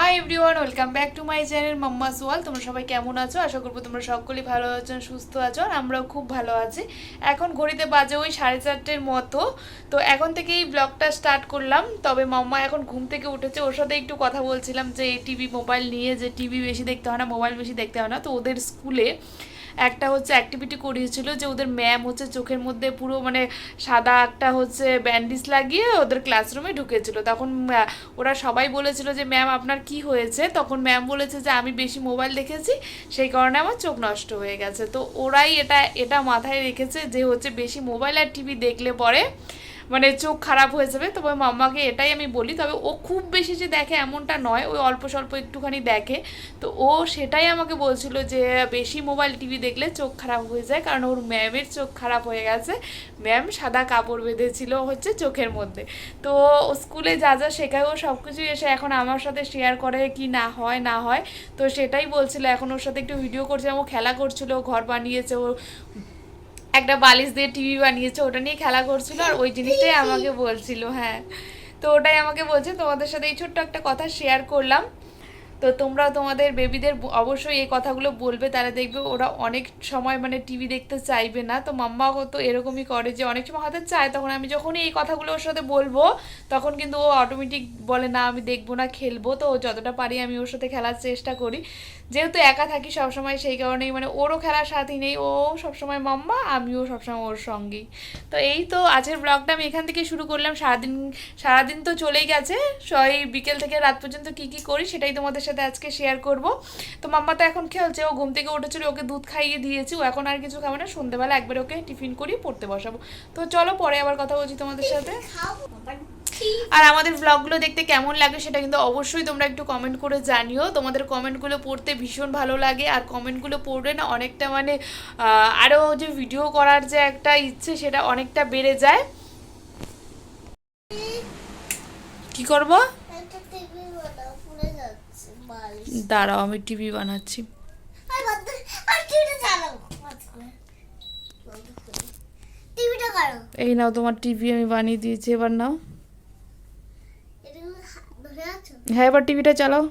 Hi everyone welcome back to my channel মাম্মা সোয়াল তোমরা সবাই কেমন আছো? আশা করব তোমরা সকলেই ভালো আছো, সুস্থ আছো, আর আমরাও খুব ভালো আছি। এখন ঘড়িতে বাজে ওই সাড়ে চারটের মতো। তো এখন থেকেই ব্লগটা স্টার্ট করলাম। তবে মাম্মা এখন ঘুম থেকে উঠেছে। ওর সাথে একটু কথা বলছিলাম যে, এই টিভি মোবাইল নিয়ে যে টিভি বেশি দেখতে হয় না মোবাইল বেশি দেখতে হয় না। তো ওদের স্কুলে একটা হচ্ছে অ্যাক্টিভিটি করিয়েছিল যে ওদের ম্যাম হচ্ছে চোখের মধ্যে পুরো মানে সাদা একটা হচ্ছে ব্যান্ডেজ লাগিয়ে ওদের ক্লাসরুমে ঢুকেছিল। তখন ওরা সবাই বলেছিল যে ম্যাম আপনার কি হয়েছে? তখন ম্যাম বলেছে যে, আমি বেশি মোবাইল দেখেছি, সেই কারণে আমার চোখ নষ্ট হয়ে গেছে। তো ওরাই এটা এটা মাথায় রেখেছে যে, হচ্ছে বেশি মোবাইল আর টিভি দেখলে পরে মানে চোখ খারাপ হয়ে যাবে, তবে মাম্মাকে এটাই আমি বলি, তবে ও খুব বেশি যে দেখে এমনটা নয় ওই অল্প স্বল্প একটুখানি দেখে। তো ও সেটাই আমাকে বলছিল যে, বেশি মোবাইল টিভি দেখলে চোখ খারাপ হয়ে যায়, কারণ ওর ম্যামের চোখ খারাপ হয়ে গেছে। ম্যাম সাদা কাপড় বেঁধেছিল হচ্ছে চোখের মধ্যে। তো স্কুলে যা যা শেখায় ও সব কিছুই এসে এখন আমার সাথে শেয়ার করে কি না হয় না হয়। তো সেটাই বলছিল, এখন ওর সাথে একটু ভিডিও করছিলাম ও খেলা করছিল, ঘর বানিয়েছে, ও একটা বালিশ দিয়ে টিভি বানিয়েছে ওটা নিয়ে খেলা করছিল আর ওই জিনিসটাই আমাকে বলছিল হ্যাঁ। তো ওটাই আমাকে বলছে তোমাদের সাথে এই ছোট্ট একটা কথা শেয়ার করলাম। তো তোমরা তোমাদের বেবিদের অবশ্যই এই কথাগুলো বলবে, তারা দেখবে ওরা অনেক সময় মানে টিভি দেখতে চাইবে না। তো মাম্মাও তো এরকমই করে যে অনেক সময় হয়তো চায়, তখন আমি যখনই এই কথাগুলো ওর সাথে বলব, তখন কিন্তু ও অটোমেটিক বলে, না, আমি দেখব না, খেলব। তো যতটা পারি আমি ওর সাথে খেলার চেষ্টা করি। যেহেতু একা থাকি সবসময়, সেই কারণেই মানে ওরও খেলার সাথী নেই, ও সবসময় মাম্মা, আমিও সবসময় ওর সঙ্গেই তো এই তো আজকের ব্লগটা আমি এখান থেকে শুরু করলাম। সারাদিন সারাদিন তো চলেই গেছে। এই বিকেল থেকে রাত পর্যন্ত কি কি করি সেটাই তোমাদের সাথে আজকে শেয়ার করব। তো মাম্মা তো এখন খেলছে, ও ঘুম থেকে উঠেছিল, ওকে দুধ খাইয়ে দিয়েছি, ও এখন আর কিছু খাবে না সন্ধ্যেবেলা একবার ওকে টিফিন করি পড়তে বসাবো। তো চলো পরে আবার কথা বলছি তোমাদের সাথে। আর আমাদের ব্লগগুলো দেখতে কেমন লাগে সেটা কিন্তু অবশ্যই তোমরা একটু কমেন্ট করে জানিও। তোমাদের কমেন্টগুলো পড়তে ভীষণ ভালো লাগে, আর কমেন্টগুলো পড়লে না অনেকটা মানে আরও যে ভিডিও করার যে একটা ইচ্ছে সেটা অনেকটা বেড়ে যায়। কি করব একটা টিভি বানাও পুড়ে যাচ্ছে বালিশ দাঁড়াও আমি টিভি বানাচ্ছি। এই নাও তোমার টিভি আমি বানিয়ে দিয়েছি এবার নাও। হ্যাঁ এবার টিভিটা চালাও।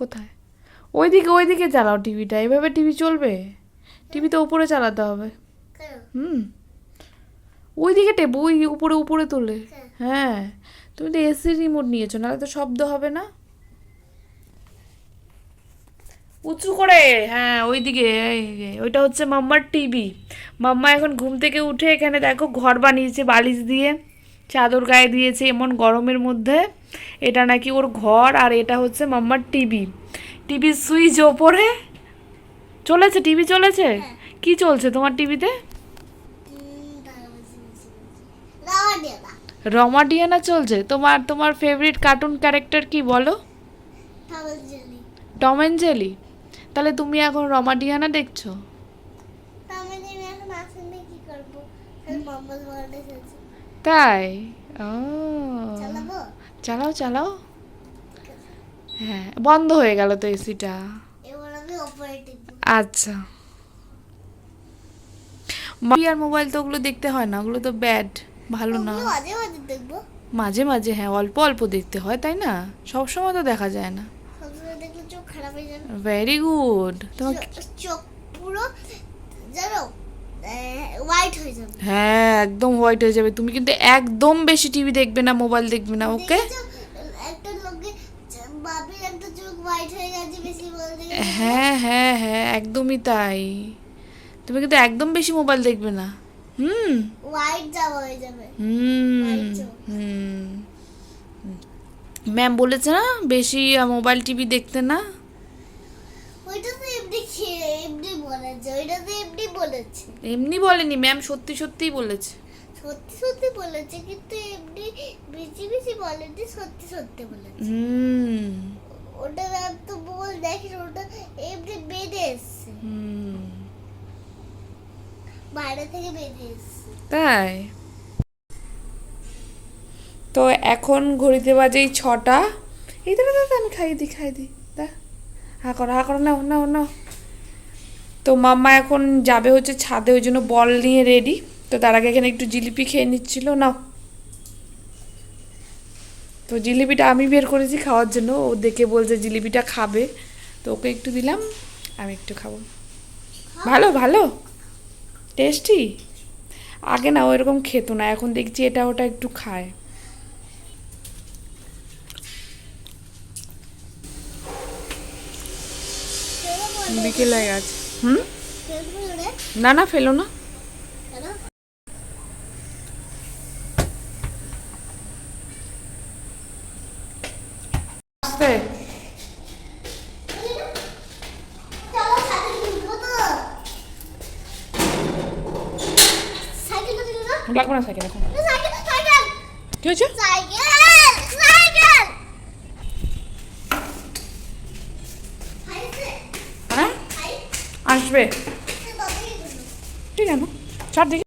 কোথায়? ওইদিকে ওইদিকে চালাও টিভিটা এভাবে টিভি চলবে? টিভি তো উপরে চালাতে হবে। কেন? হুম ওইদিকে টেপ ওই উপরে উপরে তোলে। হ্যাঁ। হ্যাঁ তুমি তো এসি রিমোট নিয়েছো নাহলে তো শব্দ হবে না। উঁচু করে হ্যাঁ ওইদিকে ওইটা হচ্ছে মাম্মার টিভি মাম্মা এখন ঘুম থেকে উঠে এখানে দেখো ঘর বানিয়েছে বালিশ দিয়ে চাদর গায়ে দিয়েছে এমন গরমের মধ্যে। এটা নাকি ওর ঘর আর এটা হচ্ছে মাম্মার টিভি টিভির সুইচ ওপরে। চলেছে টিভি চলেছে? কি চলছে তোমার টিভিতে উম, দাঁড়াও, বলছি, বলছি, বলছি। দাওয়া দিয়ে দাও। রমাডিয়ানা চলছে। তোমার তোমার ফেভারিট কার্টুন ক্যারেক্টার কি বলো? Tom and Jerry. তাহলে তুমি এখন রমাডিয়ানা দেখছ। তাই? ও। চালাও চালাও। হ্যাঁ বন্ধ হয়ে গেল তো এসিটা। আচ্ছা। আর মোবাইল তো ওগুলো দেখতে হয় না ওগুলো তো ব্যাড ভালো না। মাঝে মাঝে হ্যাঁ অল্প অল্প দেখতে হয় তাই না? সব সময় তো দেখা যায় না। ভেরি গুড তোমার চোখ- চোখ পুরো জানো হোয়াইট হয়ে যাবে। হ্যাঁ একদম হোয়াইট হয়ে যাবে। তুমি কিন্তু একদম বেশি টিভি দেখবে না মোবাইল দেখবে না ওকে একটা লোকে বাবির একটা চোখ হোয়াইট হয়ে গেছে বেশি হ্যাঁ হ্যাঁ হ্যাঁ একদমই তাই। তুমি কিন্তু একদম বেশি মোবাইল দেখবে না। হুম। হোয়াইট যাওয়া হয়ে যাবে। হুম। হুম। ম্যাম বলেছে না বেশি মোবাইল টিভি দেখতে না? ওইটা তো এমনি এমনি বলেছে ওইটা তো এমনি বলেছে। এমনি বলেনি ম্যাম সত্যি সত্যিই বলেছে। সত্যি সত্যি বলেছে কিন্তু এমনি বেশি বেশি বলেনি সত্যি সত্যি বলেছে। হুম। ওটা ম্যাম তো বল দেখি ওটা এমনি বেঁধে এসছে। হুম। তাই? তো এখন ঘড়িতে বাজেই ছটা। এই দাদা দাদা, আমি খাইয়ে দিই খাইয়ে দিই। দা, হা করো হা করো, নাও নাও নাও। তো মাম্মা এখন যাবে হচ্ছে ছাদে, ওই জন্য বল নিয়ে রেডি তো তার আগে এখানে একটু জিলিপি খেয়ে নিচ্ছিল, নাও। তো জিলিপিটা আমি বের করেছি খাওয়ার জন্য। ও দেখে বলছে জিলিপিটা খাবে। তো ওকে একটু দিলাম, আমি একটু খাব। ভালো ভালো? টেস্টি আগে না ওইরকম খেত না এখন দেখছি এটা ওটা একটু খায়। বিকেল হয়ে গেছে হুম না না ফেলো না কেন আস্তে চলো সাইকেল কিনবো তো সাইকেল কিনবো না লাগবে না সাইকেল এখন কি হয়েছে হ্যাঁ আসবে ঠিক আছে ছাড় দেখি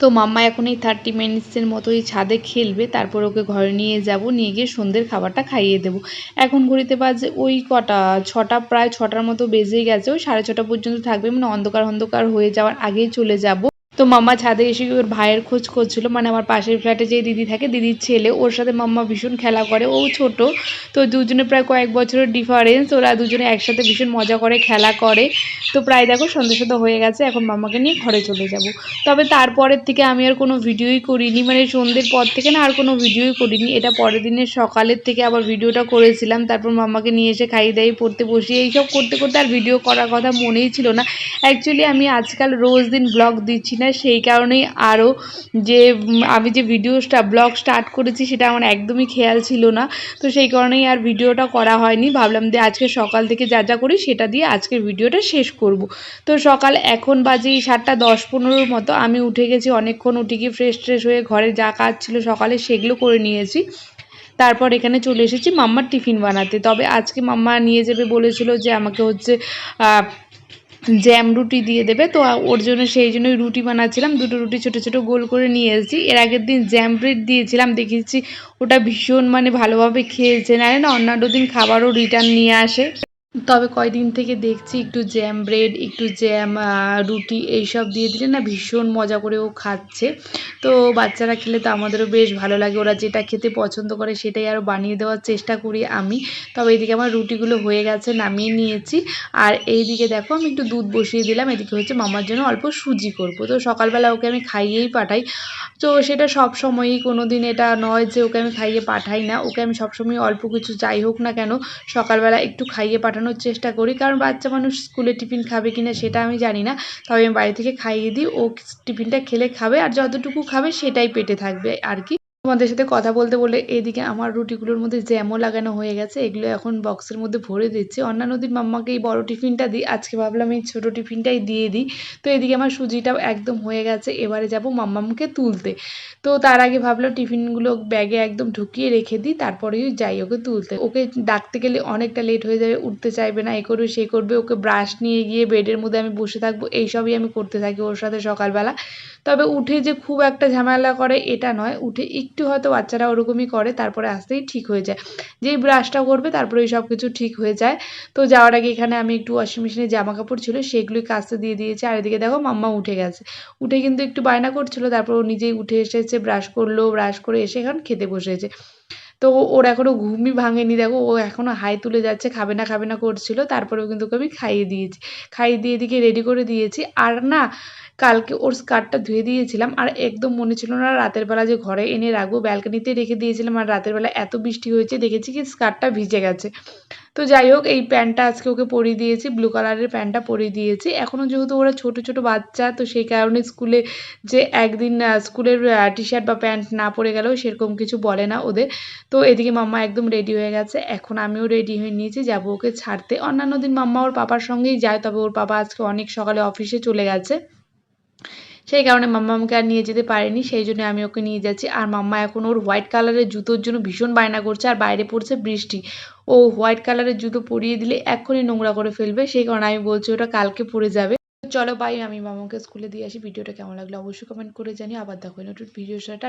তো মাম্মা এখন এই থার্টি মিনিটসের মতোই ছাদে খেলবে তারপর ওকে ঘরে নিয়ে যাব নিয়ে গিয়ে সন্ধ্যের খাবারটা খাইয়ে দেবো। এখন ঘড়িতে বাজে ওই কটা ছটা প্রায় ছটার মতো বেজেই গেছে ওই সাড়ে ছটা পর্যন্ত থাকবে মানে অন্ধকার অন্ধকার হয়ে যাওয়ার আগেই চলে যাব। তো মাম্মা ছাদে এসে ওর ভাইয়ের খোঁজ করছিল মানে আমার পাশের ফ্ল্যাটে যে দিদি থাকে, দিদির ছেলে, ওর সাথে মাম্মা ভীষণ খেলা করে, ও ছোট, তো দুজনে প্রায় কয়েক বছরের ডিফারেন্স ওরা দুজনে একসাথে ভীষণ মজা করে, খেলা করে, তো প্রায় দেখো সন্ধ্যে সন্ধ্যা হয়ে গেছে, এখন মাম্মাকে নিয়ে ঘরে চলে যাব। তবে তারপরের থেকে আমি আর কোনো ভিডিওই করিনি মানে সন্ধ্যের পর থেকে না আর কোনো ভিডিওই করিনি, এটা পরের দিনের সকালের থেকে আবার ভিডিওটা করেছিলাম, তারপর মাম্মাকে নিয়ে এসে খাইয়ে দাইয়ে পড়তে বসি, এইসব করতে করতে আর ভিডিও করার কথা মনেই ছিল না। অ্যাকচুয়ালি আমি আজকাল রোজ দিন ব্লগ দিচ্ছি না সেই কারণেই আরও যে আমি যে ভিডিওটা, ব্লগ স্টার্ট করেছি সেটা আমার একদমই খেয়াল ছিল না। তো সেই কারণেই আর ভিডিওটা করা হয়নি। ভাবলাম যে আজকে সকাল থেকে যা যা করি সেটা দিয়ে আজকের ভিডিওটা শেষ করব। তো সকাল এখন বাজে সাতটা দশ পনেরোর মতো। আমি উঠে গেছি অনেকক্ষণ উঠে গিয়ে ফ্রেশ ট্রেশ হয়ে ঘরে যা কাজ ছিল সকালে সেগুলো করে নিয়েছি। তারপর এখানে চলে এসেছি মাম্মার টিফিন বানাতে। তবে আজকে মাম্মা নিয়ে যাবে বলেছিল যে আমাকে হচ্ছে জ্যাম রুটি দিয়ে দেবে। তো ওর জন্য সেই জন্যই রুটি বানাচ্ছিলাম। দুটো রুটি ছোট ছোট গোল করে নিয়ে এসেছি। এর আগের দিন জ্যাম ব্রেড দিয়েছিলাম। দেখেছি ওটা ভীষণ মানে ভালোভাবে খেয়েছে। না না, অন্যান্য দিন খাবারও রিটার্ন নিয়ে আসে। তবে কয়দিন থেকে দেখছি একটু জ্যাম ব্রেড একটু জ্যাম রুটি এইসব দিয়ে দিলে না ভীষণ মজা করে ও খাচ্ছে। তো বাচ্চারা খেলে তো আমাদেরও বেশ ভালো লাগে। ওরা যেটা খেতে পছন্দ করে সেটাই আরও বানিয়ে দেওয়ার চেষ্টা করি আমি। তবে এইদিকে আমার রুটিগুলো হয়ে গেছে, নামিয়ে নিয়েছি। আর এইদিকে দেখো আমি একটু দুধ বসিয়ে দিলাম। এদিকে হচ্ছে মামার জন্য অল্প সুজি করব। তো সকালবেলা ওকে আমি খাইয়েই পাঠাই। তো সেটা সব সময়ই কোনো দিন এটা নয় যে ওকে আমি খাইয়ে পাঠাই না। ওকে আমি সবসময় অল্প কিছু যাই হোক না কেন, সকালবেলা একটু খাইয়ে পাঠানোর চেষ্টা করি। কারণ বাচ্চা মানুষ স্কুলে টিফিন খাবে কিনা সেটা আমি জানি না। তবে আমি বাড়ি থেকে খাইয়ে দিই, ও টিফিনটা খেলে খাবে আর যতটুকু খাবে সেটাই পেটে থাকবে আর কি। তোমাদের সাথে কথা বলতে বলে এদিকে আমার রুটিগুলোর মধ্যে জ্যামও লাগানো হয়ে গেছে, এগুলো এখন বক্সের মধ্যে ভরে দিচ্ছি। অন্যান্য দিন মাম্মাকে এই বড় টিফিনটা দিই, আজকে ভাবলাম এই ছোটো টিফিনটাই দিয়ে দিই। তো এদিকে আমার সুজিটাও একদম হয়ে গেছে, এবারে যাব মাম্মামকে তুলতে। তো তার আগে ভাবলাম টিফিনগুলো ব্যাগে একদম ঢুকিয়ে রেখে দিই, তারপরেই যাই ওকে তুলতে। ওকে ডাকতে গেলে অনেকটা লেট হয়ে যাবে, উঠতে চাইবে না, এ করবে, সে করবে, ওকে ব্রাশ নিয়ে গিয়ে বেডের মধ্যে আমি বসে থাকব, এইসবই আমি করতে থাকি ওর সাথে সকালবেলা। তবে উঠে যে খুব একটা ঝামেলা করে এটা নয়। উঠে একটু হয়তো বাচ্চারা ওরকমই করে, তারপরে আসতেই ঠিক হয়ে যায়। যেই ব্রাশটা করবে তারপরে সব কিছু ঠিক হয়ে যায়। তো যাওয়ার আগে এখানে আমি একটু ওয়াশিং মেশিনে জামা কাপড় ছিল, সেগুলোই কাচতে দিয়ে দিয়েছি। আর এদিকে দেখো মাম্মা উঠে গেছে। উঠে কিন্তু একটু বায়না করছিল, তারপর ও নিজেই উঠে এসেছে ব্রাশ করল ব্রাশ করে এসে এখন খেতে বসেছে। তো ওর এখনও ঘুমই ভাঙেনি। দেখো, ও এখনও হাই তুলে যাচ্ছে, খাবে না খাবে না করছিল। তারপরেও কিন্তু ওকে আমি খাইয়ে দিয়েছি। খাইয়ে দিয়ে এদিকে রেডি করে দিয়েছি। আর না, কালকে ওর স্কার্টটা ধুয়ে দিয়েছিলাম। আর একদম মনে ছিল না রাতের বেলা যে ঘরে এনে রাখব। ব্যালকানিতে রেখে দিয়েছিলাম। আর রাতের বেলা এত বৃষ্টি হয়েছে, দেখেছি কি স্কার্টটা ভিজে গেছে। তো যাই হোক, এই প্যান্টটা আজকে ওকে পরিয়ে দিয়েছি ব্লু কালারের প্যান্টটা পরিয়ে দিয়েছি। এখনও যেহেতু ওরা ছোট ছোট বাচ্চা, তো সেই কারণে স্কুলে যে একদিন স্কুলের টি শার্ট বা প্যান্ট না পরে গেলেও সেরকম কিছু বলে না ওদের। তো এদিকে মাম্মা একদম রেডি হয়ে গেছে। এখন আমিও রেডি হয়ে নিয়েছি, যাব ওকে ছাড়তে। অন্যান্য দিন মাম্মা ওর পাপার সঙ্গেই যায়, তবে ওর পাপা আজকে অনেক সকালে অফিসে চলে গেছে। সেই কারণে মাম্মা আমাকে আর নিয়ে যেতে পারেনি, সেই জন্য আমি ওকে নিয়ে যাচ্ছি। আর মাম্মা এখন ওর হোয়াইট কালারের জুতোর জন্য ভীষণ বায়না করছে, আর বাইরে পড়ছে বৃষ্টি। ও হোয়াইট কালারের জুতো পরিয়ে দিলে এক্ষুনি নোংরা করে ফেলবে, সেই কারণে আমি বলছি ওটা কালকে পরে যাবে। চলো বাই আমি মামাকে স্কুলে দিয়ে আসি, ভিডিওটা কেমন লাগল অবশ্যই কমেন্ট করে জানি আবার দেখো নতুন ভিডিও সাথে।